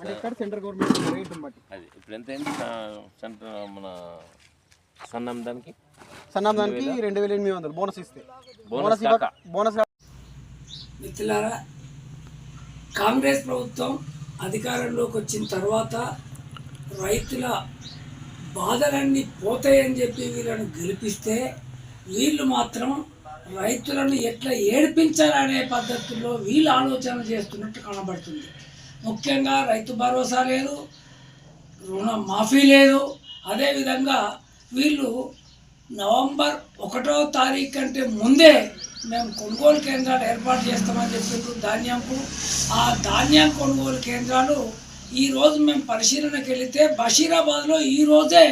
అంటే ఇక్కడ central government rate బట్టి. అది ఇప్పుడు ఎంత అయింది? స- సెంటర్ మన సన్నం దానికి? రెండు వేల ఎనిమిది వందలు బోనస్ ఇస్తే. బోనస్ మిత్రులారా కాంగ్రెస్ ప్రభుత్వం అధికారంలోకి వచ్చిన తర్వాత రైతుల బాధలన్నీ పోతాయని చెప్పి వీళ్ళను గెలిపిస్తే వీళ్ళు మాత్రం రైతులను ఎట్లా ఏడిపించాలనే పద్ధతుల్లో వీళ్ళు ఆలోచన చేస్తున్నట్టు కనబడుతుంది. ముఖ్యంగా రైతు భరోసా లేదు రుణ మాఫీ లేదు. అదేవిధంగా వీళ్ళు నవంబర్ ఒకటో తారీఖు కంటే ముందే మేము కొనుగోలు కేంద్రాలు ఏర్పాటు చేస్తామని చెప్పిండ్రు ధాన్యంకు. ఆ ధాన్యం కొనుగోలు కేంద్రాలు ఈరోజు మేము పరిశీలనకి వెళితే బషీరాబాద్లో ఈరోజే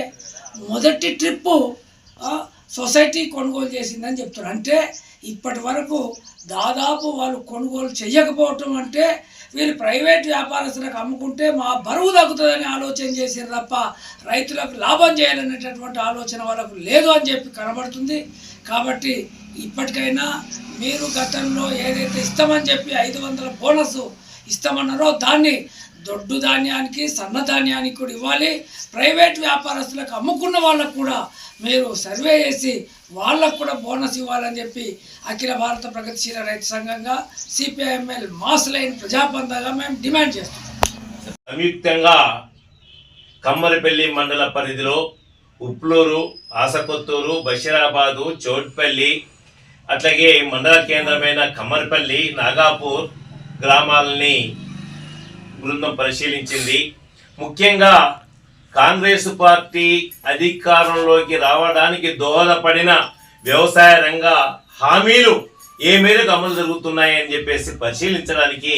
మొదటి ట్రిప్పు సొసైటీ కొనుగోలు చేసిందని చెప్తున్నారు. అంటే ఇప్పటి వరకు దాదాపు వాళ్ళు కొనుగోలు చేయకపోవటం అంటే వీళ్ళు ప్రైవేట్ వ్యాపారస్తులకు అమ్ముకుంటే మా బరువు తగ్గుతుందని ఆలోచన చేసారు తప్ప రైతులకు లాభం చేయాలనేటటువంటి ఆలోచన వాళ్ళకు లేదు అని చెప్పి కనబడుతుంది. కాబట్టి ఇప్పటికైనా మీరు గతంలో ఏదైతే ఇస్తామని చెప్పి ఐదు వందల బోనస్ ఇస్తామన్నారో దాన్ని దొడ్డు ధాన్యానికి సన్న ధాన్యానికి కూడా ఇవ్వాలి. ప్రైవేట్ వ్యాపారస్తులకు అమ్ముకున్న వాళ్ళకు కూడా మీరు సర్వే చేసి వాళ్ళకు కూడా బోనస్ ఇవ్వాలని చెప్పి అఖిల భారత ప్రగతిశీల రైతు సంఘంగా సిపిఐఎంఎల్ మాస్ లైన్ ప్రజాబంధంగా మేము డిమాండ్ చేస్తున్నాం. సంయుక్తంగా కమ్మలపల్లి మండల పరిధిలో ఉప్లూరు ఆసకొత్తూరు బషీరాబాదు చోట్పల్లి అట్లాగే మండల కేంద్రమైన కమ్మరిపల్లి నాగాపూర్ గ్రామాలని బృందం పరిశీలించింది. ముఖ్యంగా కాంగ్రెస్ పార్టీ అధికారంలోకి రావడానికి దోహదపడిన వ్యవసాయ రంగ హామీలు ఏ మేరకు అమలు జరుగుతున్నాయని చెప్పేసి పరిశీలించడానికి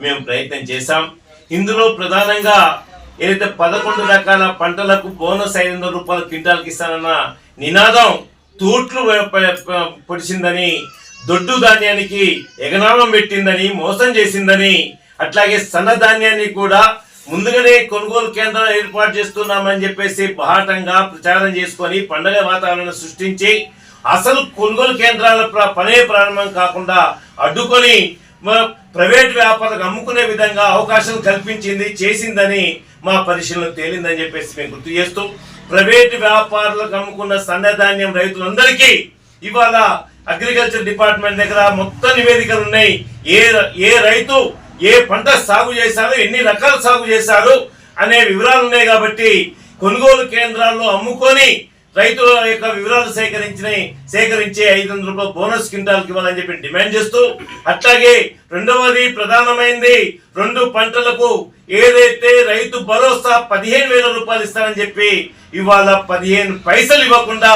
మేము ప్రయత్నం చేశాం. ఇందులో ప్రధానంగా ఏదైతే పదకొండు రకాల పంటలకు బోనస్ ఐదు వందల రూపాయల క్వింటాల్కి ఇస్తానన్న నినాదం తూట్లు పొడిచిందని దొడ్డు ధాన్యానికి ఎగనామం పెట్టిందని మోసం చేసిందని అట్లాగే సన్న ధాన్యాన్ని కూడా ముందుగానే కొనుగోలు కేంద్రాలు ఏర్పాటు చేస్తున్నామని చెప్పేసి బాహటంగా ప్రచారం చేసుకొని పండగ వాతావరణం సృష్టించి అసలు కొనుగోలు కేంద్రాల ప్ర- పనే ప్రారంభం కాకుండా అడ్డుకొని మా ప్రైవేట్ వ్యాపారులకు అమ్ముకునే విధంగా అవకాశం కల్పించింది చేసిందని మా పరిశీలన తేలిందని చెప్పేసి మేము గుర్తు చేస్తూ ప్రైవేట్ వ్యాపారులకు అమ్ముకున్న సన్నధాన్యం రైతులందరికీ ఇవాళ అగ్రికల్చర్ డిపార్ట్మెంట్ దగ్గర మొత్తం నివేదికలు ఉన్నాయి. ఏ ఏ రైతు ఏ పంట సాగు చేశారు ఎన్ని రకాల సాగు చేశారు అనే వివరాలు ఉన్నాయి కాబట్టి కొనుగోలు కేంద్రాల్లో అమ్ముకొని రైతుల యొక్క వివరాలు సేకరించిన సేకరించి ఐదు వందల రూపాయల బోనస్ క్వింటాల్కి ఇవ్వాలని చెప్పి డిమాండ్ చేస్తూ అట్లాగే రెండవది ప్రధానమైంది రెండు పంటలకు ఏదైతే రైతు భరోసా పదిహేను వేల రూపాయలు ఇస్తానని చెప్పి ఇవాళ పదిహేను పైసలు ఇవ్వకుండా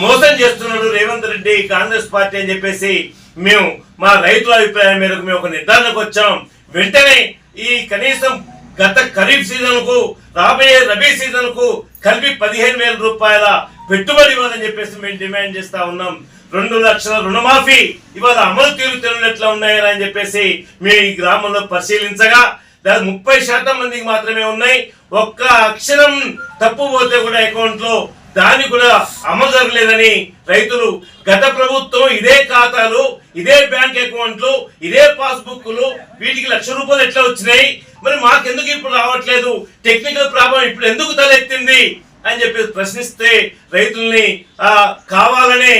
మోసం చేస్తున్నాడు రేవంత్ రెడ్డి కాంగ్రెస్ పార్టీ అని చెప్పేసి మేము మా రైతుల అభిప్రాయం మేరకు మేము ఒక నిర్ధారణకు వచ్చాం. వెంటనే ఈ కనీసం గత ఖరీఫ్ సీజన్కు రాబోయే రబీ సీజన్కు కలిపి పదిహేను వేల రూపాయల పెట్టుబడి ఇవ్వాలని చెప్పేసి మేము డిమాండ్ చేస్తా ఉన్నాం. రెండు లక్షల రుణమాఫీ ఇవాళ అమలు తీరు ఎట్లా ఉన్నాయని అని చెప్పేసి మేము ఈ గ్రామంలో పరిశీలించగా దాని ముప్పై శాతం మందికి మాత్రమే ఉన్నాయి. ఒక్క అక్షరం తప్పు పోతే కూడా అకౌంట్లో దాన్ని కూడా అమలు జరగలేదని రైతులు గత ప్రభుత్వం ఇదే ఖాతాలు ఇదే బ్యాంక్ అకౌంట్లు ఇదే పాస్బుక్లు వీటికి లక్ష రూపాయలు ఎట్లా వచ్చినాయి? మరి మాకెందుకు ఇప్పుడు రావట్లేదు? టెక్నికల్ ప్రాబ్లం ఇప్పుడు ఎందుకు తలెత్తింది? అని చెప్పి ప్రశ్నిస్తే రైతుల్ని ఆ కావాలనే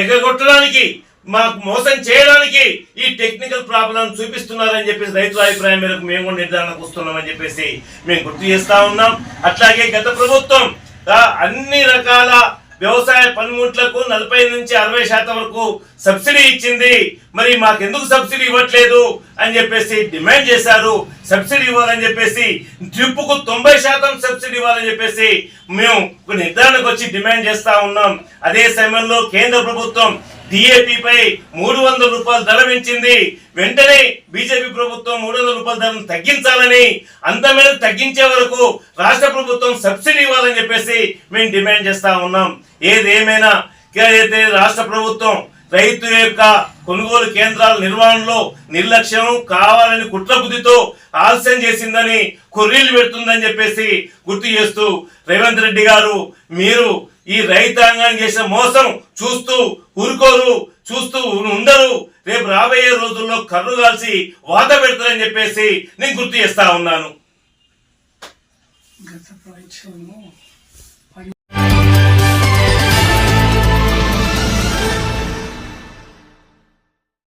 ఎగగొట్టడానికి మాకు మోసం చేయడానికి ఈ టెక్నికల్ ప్రాబ్లం చూపిస్తున్నారని చెప్పేసి రైతుల అభిప్రాయం మేరకు మేము నిర్ధారణకు వస్తున్నామని చెప్పేసి మేము గుర్తు చేస్తా ఉన్నాం. అట్లాగే గత ప్రభుత్వం అన్ని రకాల వ్యవసాయ పనిముట్లకు నలభై నుంచి అరవై శాతం వరకు సబ్సిడీ ఇచ్చింది. మరి మాకెందుకు సబ్సిడీ ఇవ్వట్లేదు అని చెప్పేసి డిమాండ్ చేశారు. సబ్సిడీ ఇవ్వాలని చెప్పేసి ట్రిప్పుకు తొంభై శాతం సబ్సిడీ ఇవ్వాలని చెప్పేసి మేము నిర్ధారణకు వచ్చి డిమాండ్ చేస్తా ఉన్నాం. అదే సమయంలో కేంద్ర ప్రభుత్వం డిఏపిపై మూడు వందల రూపాయలు ధర పెంచింది. వెంటనే బీజేపీ ప్రభుత్వం మూడు వందల రూపాయల ధరను తగ్గించాలని అంత మేరకు తగ్గించే వరకు రాష్ట్ర ప్రభుత్వం సబ్సిడీ ఇవ్వాలని చెప్పేసి మేము డిమాండ్ చేస్తా ఉన్నాం. ఏదేమైనా ఏదైతే రాష్ట్ర ప్రభుత్వం రైతు యొక్క కొనుగోలు కేంద్రాల నిర్వహణలో నిర్లక్ష్యం కావాలని కుట్ర బుద్ధితో ఆలస్యం చేసిందని కొర్రీలు పెడుతుందని చెప్పేసి గుర్తు చేస్తూ రేవంత్ రెడ్డి గారు మీరు ఈ రైతాంగాన్ని చేసిన మోసం చూస్తూ ఊరుకోరు చూస్తూ ఉండరు. రేపు రాబోయే రోజుల్లో కర్రు కాల్చి వాత పెడతారని చెప్పేసి నేను గుర్తు చేస్తా ఉన్నాను. గత